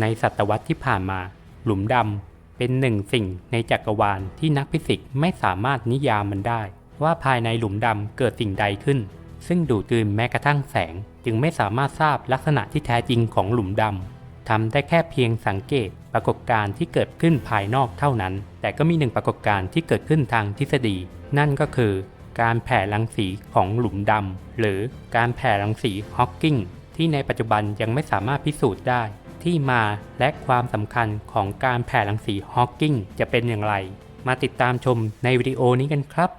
ในศตวรรษที่ผ่านมา หลุมดำเป็นหนึ่งสิ่งในจักรวาลที่นักฟิสิกส์ไม่สามารถนิยามมันได้ ว่าภายในหลุมดำเกิดสิ่งใดขึ้น ซึ่งดูดกลืนแม้กระทั่งแสง จึงไม่สามารถทราบลักษณะที่แท้จริงของหลุมดำทำได้แค่เพียงสังเกตปรากฏการณ์ที่เกิดขึ้นภายนอกเท่านั้น แต่ก็มีหนึ่งปรากฏการณ์ที่เกิดขึ้นทางทฤษฎี นั่นก็คือการแผ่รังสีของหลุมดำหรือการแผ่รังสีฮอว์กิงที่ในปัจจุบันยังไม่สามารถพิสูจน์ได้ ที่มาและความสำคัญของการแผ่รังสีฮอว์กิงจะเป็นอย่างไร มาติดตามชมในวิดีโอนี้กันครับ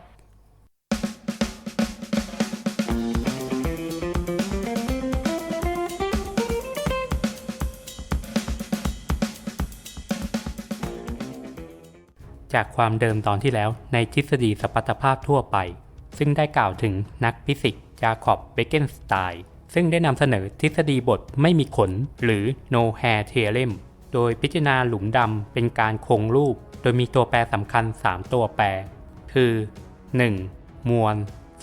จากความเดิมตอนที่แล้วในทฤษฎีสปัตภาพทั่วไป ซึ่งได้กล่าวถึงนักฟิสิกส์จาคอบเบเกนสไตน์ ซึ่งได้นำเสนอทฤษฎีบทไม่มีขน หรือ no hair theorem โดยพิจารณาหลุมดำเป็นการคงรูป โดยมีตัวแปรสำคัญ 3 ตัวแปร คือ 1. มวล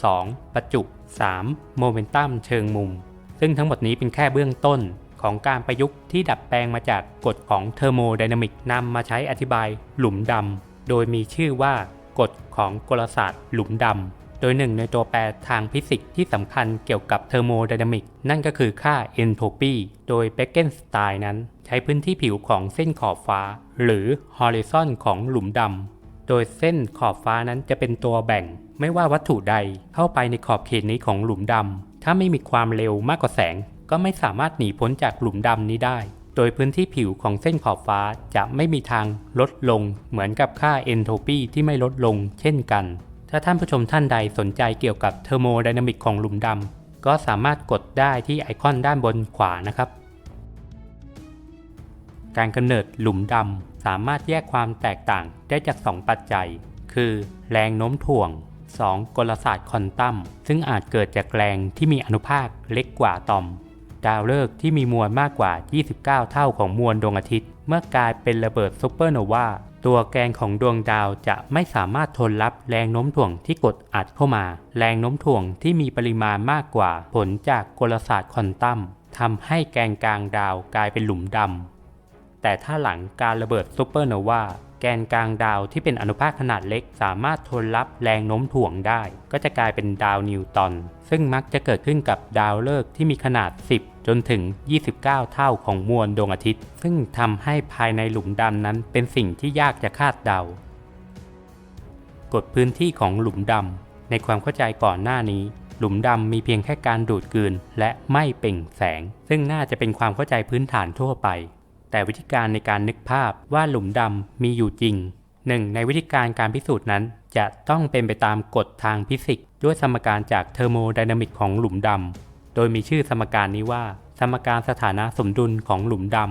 2. ประจุ 3. โมเมนตัมเชิงมุม ซึ่งทั้งหมดนี้เป็นแค่เบื้องต้นของการประยุกต์ที่ดัดแปลงมาจากกฎของเทอร์โมไดนามิกนำมาใช้อธิบายหลุมดำ โดยมีชื่อว่ากฎของกลศาสตร์หลุมดำ โดยหนึ่งในตัวแปรทางฟิสิกส์ที่สำคัญเกี่ยวกับเทอร์โมไดนามิกนั่นก็คือค่าเอนโทรปีโดยเบเกนสไตน์นั้น ใช้พื้นที่ผิวของเส้นขอบฟ้า หรือฮอริซอนของหลุมดำ โดยเส้นขอบฟ้านั้นจะเป็นตัวแบ่ง ไม่ว่าวัตถุใดเข้าไปในขอบเขตนี้ของหลุมดำถ้าไม่มีความเร็วมากกว่าแสง ก็ไม่สามารถหนีพ้นจากหลุมดำนี้ได้โดยพื้นที่ผิวของเส้นขอบฟ้าจะไม่มีทางลดลงเหมือนกับค่าเอนโทรปีที่ไม่ลดลงเช่นกัน ถ้าท่านผู้ชมท่านใดสนใจเกี่ยวกับเทอร์โมไดนามิกของหลุมดำก็สามารถกดได้ที่ไอคอนด้านบนขวานะครับ การกำเนิดหลุมดำสามารถแยกความแตกต่างได้จาก 2 ปัจจัย คือแรงโน้มถ่วง 2. กลศาสตร์ควอนตัม ซึ่งอาจเกิดจากแรงที่มีอนุภาคเล็กกว่าตอม ดาวฤกษ์ที่มีมวลมากกว่า 29 เท่าของมวลดวงอาทิตย์ เมื่อกลายเป็นระเบิดซูเปอร์โนวา ตัวแกนของดวงดาวจะไม่สามารถทนรับแรงโน้มถ่วงที่กดอัดเข้ามา แรงโน้มถ่วงที่มีปริมาณมากกว่าผลจากกลศาสตร์ควอนตัมทำให้แกนกลางดาวกลายเป็นหลุมดำ แต่ถ้าหลังการระเบิดซูเปอร์โนวาแกนกลางดาวที่เป็นอนุภาคขนาดเล็ก สามารถทนรับแรงโน้มถ่วงได้ ก็จะกลายเป็นดาวนิวตันซึ่งมักจะเกิดขึ้นกับดาวฤกษ์ที่มีขนาด 10 จนถึง 29 เท่าของมวลดวงอาทิตย์ ซึ่งทำให้ภายในหลุมดำนั้นเป็นสิ่งที่ยากจะคาดเดากฎพื้นที่ของหลุมดำในความเข้าใจก่อนหน้านี้ หลุมดำมีเพียงแค่การดูดกลืนและไม่เปล่งแสง ซึ่งน่าจะเป็นความเข้าใจพื้นฐานทั่วไป แต่วิธีการในการนึกภาพว่าหลุมดำมีอยู่จริงหนึ่งในวิธีการการพิสูจน์นั้น จะต้องเป็นไปตามกฎทางฟิสิกส์ด้วยสมการจากเทอร์โมไดนามิกของหลุมดำ โดยมีชื่อสมการนี้ว่า สมการสถานะสมดุลของหลุมดำ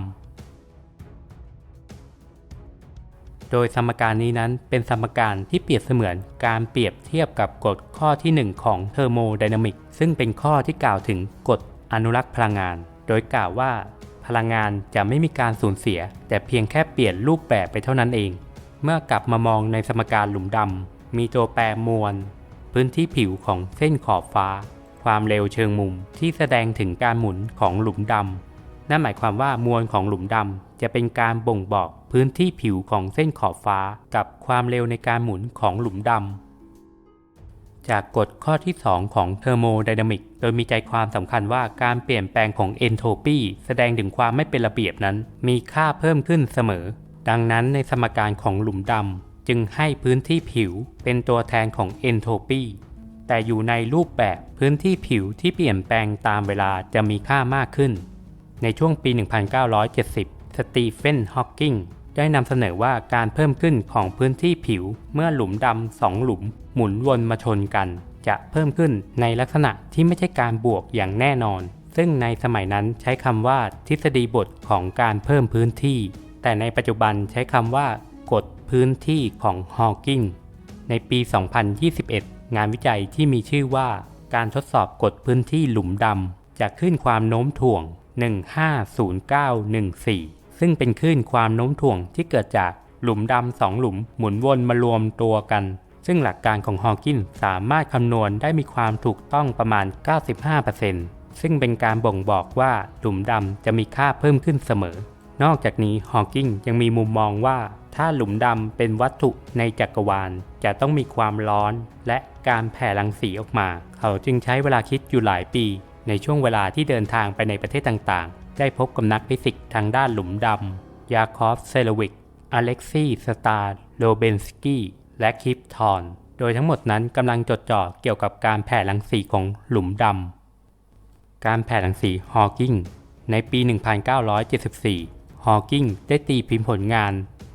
โดยสมการนี้นั้นเป็นสมการที่เปรียบเสมือนการเปรียบเทียบกับกฎข้อที่ 1 ของเทอร์โมไดนามิกซึ่งเป็นข้อที่กล่าวถึงกฎอนุรักษ์พลังงาน โดยกล่าวว่าพลังงานจะไม่มีการสูญเสีย แต่เพียงแค่เปลี่ยนรูปแบบไปเท่านั้นเอง เมื่อกลับมามองในสมการหลุมดำมีตัวแปรมวล พื้นที่ผิวของเส้นขอบฟ้า ความเร็วเชิงมุมที่แสดงถึงการหมุนของหลุมดำ นั่นหมายความว่ามวลของหลุมดำจะเป็นการบ่งบอกพื้นที่ผิวของเส้นขอบฟ้ากับความเร็วในการหมุนของหลุมดำ จากกฎข้อที่ 2 ของเทอร์โมไดนามิก โดยมีใจความสำคัญว่าการเปลี่ยนแปลงของเอนโทรปีแสดงถึงความไม่เป็นระเบียบนั้น มีค่าเพิ่มขึ้นเสมอ ดังนั้นในสมการของหลุมดำจึงให้พื้นที่ผิวเป็นตัวแทนของเอนโทรปี แต่อยู่ในรูปแบบพื้นที่ผิวที่เปลี่ยนแปลงตามเวลาจะมีค่ามากขึ้น ในช่วงปี 1970 สตีเฟน ฮอว์กิงได้นำเสนอว่าการเพิ่มขึ้นของพื้นที่ผิวเมื่อหลุมดำสองหลุมหมุนวนมาชนกัน จะเพิ่มขึ้นในลักษณะที่ไม่ใช่การบวกอย่างแน่นอน ซึ่งในสมัยนั้นใช้คำว่าทฤษฎีบทของการเพิ่มพื้นที่ แต่ในปัจจุบันใช้คำว่ากฎพื้นที่ของฮอว์กิงในปี 2021 งานวิจัยที่มีชื่อว่าการทดสอบกฎพื้นที่หลุมดำจากคลื่นความโน้มถ่วง 150914 ซึ่งเป็นคลื่นความโน้มถ่วงที่เกิดจากหลุมดำสองหลุมหมุนวนมารวมตัวกัน ซึ่งหลักการของฮอว์กินสามารถคำนวณได้มีความถูกต้องประมาณ 95%ซึ่งเป็นการบ่งบอกว่าหลุมดำจะมีค่าเพิ่มขึ้นเสมอนนอกจากนี้ฮอว์กิงยังมีมุมมองว่า ถ้าหลุมดำเป็นวัตถุในจักรวาล จะต้องมีความร้อนและการแผ่รังสีออกมา เขาจึงใช้เวลาคิดอยู่หลายปี ในช่วงเวลาที่เดินทางไปในประเทศต่างๆ ได้พบกับนักฟิสิกส์ทางด้านหลุมดำยาคอฟเซลวิก อเล็กซีสตาร์โลเบนสกี้และคิปทอน โดยทั้งหมดนั้นกำลังจดจ่อเกี่ยวกับการแผ่รังสีของหลุมดำการแผ่รังสีฮอว์กิงในปี 1974 ฮอว์กิงได้ตีพิมพ์ผลงาน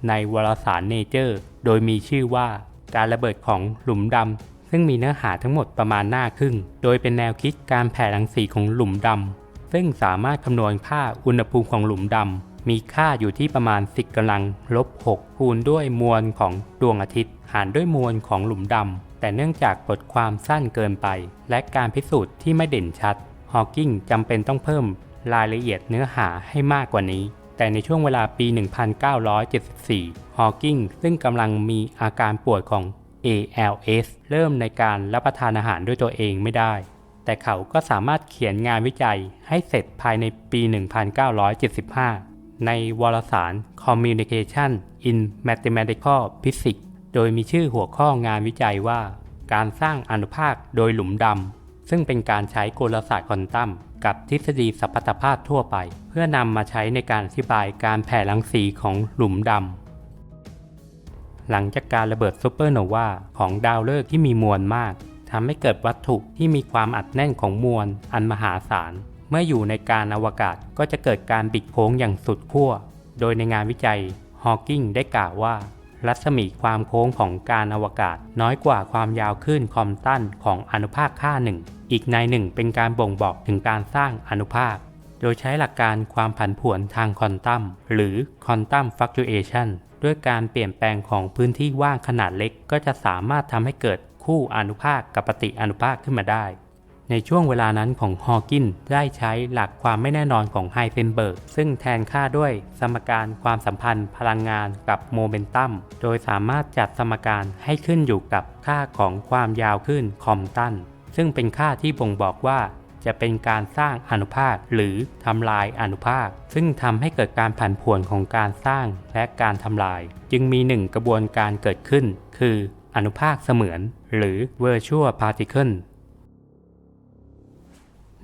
ในวารสารเนเจอร์ โดยมีชื่อว่าการระเบิดของหลุมดำ ซึ่งมีเนื้อหาทั้งหมดประมาณหน้าครึ่ง โดยเป็นแนวคิดการแผ่รังสีของหลุมดำ ซึ่งสามารถคำนวณค่าอุณหภูมิของหลุมดำ มีค่าอยู่ที่ประมาณ 10กำลังลบ 6 คูณด้วยมวลของดวงอาทิตย์ หารด้วยมวลของหลุมดำ แต่เนื่องจากบทความสั้นเกินไป และการพิสูจน์ที่ไม่เด่นชัด ฮอว์กิงจำเป็นต้องเพิ่มรายละเอียดเนื้อหาให้มากกว่านี้ แต่ในช่วงเวลาปี 1974 ฮอว์กิงซึ่งกำลังมีอาการป่วยของ ALS เริ่มในการรับประทานอาหารด้วยตัวเองไม่ได้ แต่เขาก็สามารถเขียนงานวิจัยให้เสร็จภายในปี 1975 ในวารสาร Communication in Mathematical Physics โดยมีชื่อหัวข้องานวิจัยว่า การสร้างอนุภาคโดยหลุมดำซึ่งเป็นการใช้กลศาสตร์ควอนตัม กับทฤษฎีสัพพทภาพทั่วไป เพื่อนำมาใช้ในการอธิบายการแผ่รังสีของหลุมดำ หลังจากการระเบิดซูเปอร์โนวาของดาวฤกษ์ที่มีมวลมากทำให้เกิดวัตถุที่มีความอัดแน่นของมวลอันมหาศาล เมื่ออยู่ในการอวกาศก็จะเกิดการบิดโค้งอย่างสุดขั้ว โดยในงานวิจัยฮอว์กิงได้กล่าวว่า รัศมีความโค้งของการอวกาศ น้อยกว่าความยาวคลื่นคอมตันของอนุภาคค่าหนึ่ง อีกในหนึ่งเป็นการบ่งบอกถึงการสร้างอนุภาค โดยใช้หลักการความผันผวนทางควอนตัมหรือ quantum fluctuation ด้วยการเปลี่ยนแปลงของพื้นที่ว่างขนาดเล็ก ก็จะสามารถทำให้เกิดคู่อนุภาคกับปฏิอนุภาคขึ้นมาได้ ในช่วงเวลานั้นของฮอว์กินได้ใช้หลักความไม่แน่นอนของไฮเซนเบิร์กซึ่งแทนค่าด้วยสมการความสัมพันธ์พลังงานกับโมเมนตัม โดยสามารถจัดสมการให้ขึ้นอยู่กับค่าของความยาวขึ้นคอมตัน ซึ่งเป็นค่าที่บ่งบอกว่าจะเป็นการสร้างอนุภาคหรือทำลายอนุภาค ซึ่งทำให้เกิดการผันผวนของการสร้างและการทำลาย จึงมีหนึ่งกระบวนการเกิดขึ้น คืออนุภาคเสมือน หรือ virtual particle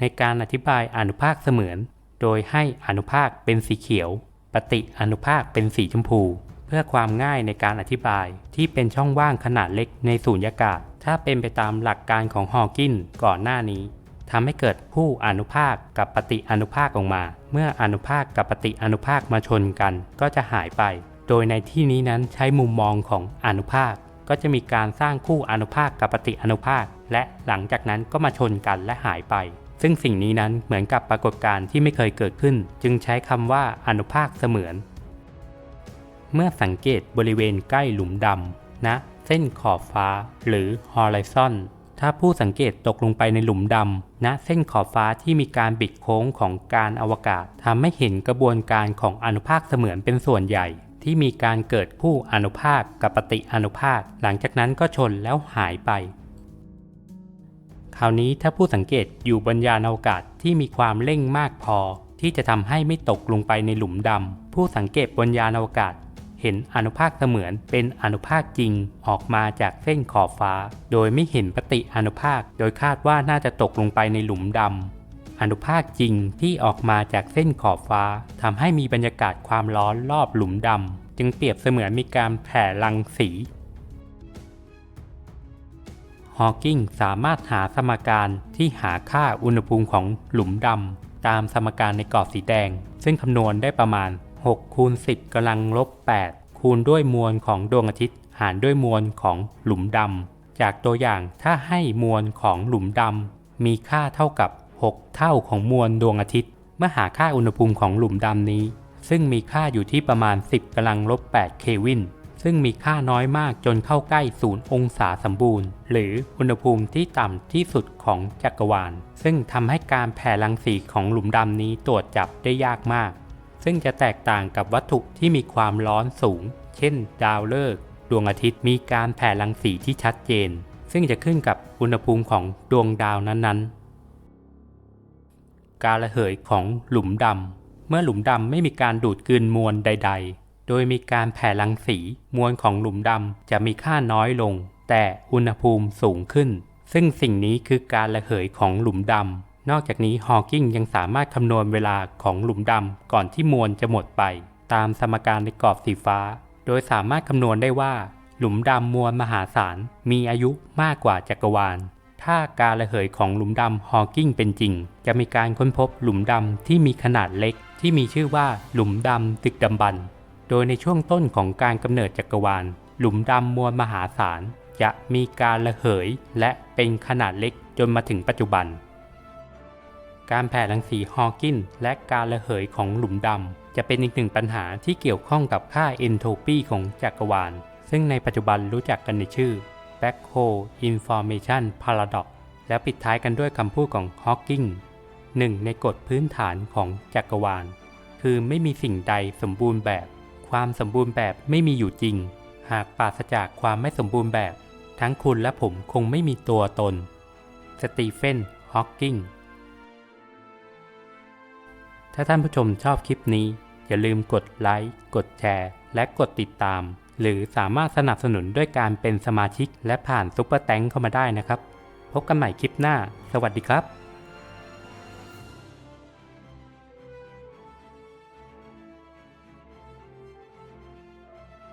ในการอธิบายอนุภาคเสมือน โดยให้อนุภาคเป็นสีเขียว ปฏิอนุภาคเป็นสีชมพู เพื่อความง่ายในการอธิบายที่เป็นช่องว่างขนาดเล็กในสูญญากาศ ถ้าเป็นไปตามหลักการของฮอว์กินก่อนหน้านี้ทำให้เกิดผู้อนุภาคกับปฏิอนุภาคออกมา เมื่ออนุภาคกับปฏิอนุภาคมาชนกัน ก็จะหายไป โดยในที่นี้นั้นใช้มุมมองของอนุภาค ก็จะมีการสร้างคู่อนุภาคกับปฏิอนุภาค และหลังจากนั้นก็มาชนกันและหายไป ซึ่งสิ่งนี้นั้นเหมือนกับปรากฏการณ์ที่ไม่เคยเกิดขึ้น จึงใช้คำว่าอนุภาคเสมือน เมื่อสังเกตบริเวณใกล้หลุมดำนะเส้นขอบฟ้าหรือ horizon ถ้าผู้สังเกตตกลงไปในหลุมดำณเส้นขอบฟ้าที่มีการบิดโค้งของการอวกาศทำให้เห็นกระบวนการของอนุภาคเสมือนเป็นส่วนใหญ่ ที่มีการเกิดคู่อนุภาคกับปฏิอนุภาค หลังจากนั้นก็ชนแล้วหายไป คราวนี้ถ้าผู้สังเกตอยู่บนยานอวกาศที่มีความเร่งมากพอ ที่จะทำให้ไม่ตกลงไปในหลุมดำผู้สังเกตบนยานอวกาศ เห็นอนุภาคเสมือนเป็นอนุภาคจริงออกมาจากเส้นขอบฟ้า โดยไม่เห็นปฏิอนุภาค โดยคาดว่าน่าจะตกลงไปในหลุมดำอนุภาคจริงที่ออกมาจากเส้นขอบฟ้าทำให้มีบรรยากาศความร้อนรอบหลุมดำจึงเปรียบเสมือนมีการแผ่รังสี ฮอว์กิงสามารถหาสมการที่หาค่าอุณหภูมิของหลุมดำตามสมการในกรอบสีแดง ซึ่งคำนวณได้ประมาณ6คูณ10กำลังลบ 8 คูณด้วยมวลของดวงอาทิตย์ หารด้วยมวลของหลุมดำจากตัวอย่างถ้าให้มวลของหลุมดำมีค่าเท่ากับ 6 เท่าของมวลดวงอาทิตย์ เมื่อหาค่าอุณหภูมิของหลุมดำนี้ ซึ่งมีค่าอยู่ที่ประมาณ 10กำลังลบ8เควิน ซึ่งมีค่าน้อยมากจนเข้าใกล้ศูนย์องศาสมบูรณ์ หรืออุณหภูมิที่ต่ำที่สุดของจักรวาล ซึ่งทำให้การแผ่รังสีของหลุมดำนี้ตรวจจับได้ยากมาก ซึ่งจะแตกต่างกับวัตถุที่มีความร้อนสูง เช่น ดาวฤกษ์ดวงอาทิตย์มีการแผ่รังสีที่ชัดเจน ซึ่งจะขึ้นกับอุณหภูมิของดวงดาวนั้นๆ การระเหยของหลุมดำเมื่อหลุมดำไม่มีการดูดกลืนมวลใด ๆ โดยมีการแผ่รังสีมวลของหลุมดำจะมีค่าน้อยลง แต่อุณหภูมิสูงขึ้น ซึ่งสิ่งนี้คือการระเหยของหลุมดำนอกจากนี้ฮอว์กิงยังสามารถคำนวณเวลาของหลุมดำก่อนที่มวลจะหมดไป ตามสมการในกรอบสีฟ้า โดยสามารถคำนวณได้ว่า หลุมดำมวลมหาศาลมีอายุมากกว่าจักรวาลถ้าการระเหยของหลุมดำฮอว์กิงเป็นจริง จะมีการค้นพบหลุมดำที่มีขนาดเล็กที่มีชื่อว่าหลุมดำตึกดำบรร โดยในช่วงต้นของการกำเนิดจักรวาล หลุมดำมวลมหาศาล จะมีการระเหยและเป็นขนาดเล็กจนมาถึงปัจจุบัน การแผ่รังสีฮอว์กินและการระเหยของหลุมดำจะเป็นอีกหนึ่งปัญหาที่เกี่ยวข้องกับค่าเอนโทรปีของจักรวาล ซึ่งในปัจจุบันรู้จักกันในชื่อ Black Hole Information Paradox แล้วปิดท้ายกันด้วยคำพูดของฮอว์กิงหนึ่งในกฎพื้นฐานของจักรวาล คือไม่มีสิ่งใดสมบูรณ์แบบ ความสมบูรณ์แบบไม่มีอยู่จริง หากปราศจากความไม่สมบูรณ์แบบ ทั้งคุณและผมคงไม่มีตัวตน สตีเฟน ฮอว์กิง ถ้าท่านผู้ชมชอบคลิปนี้ อย่าลืมกดไลค์ กดแชร์ และกดติดตาม หรือสามารถสนับสนุนด้วยการเป็นสมาชิก และผ่านซุปเปอร์แตงเข้ามาได้นะครับ พบกันใหม่คลิปหน้า สวัสดีครับ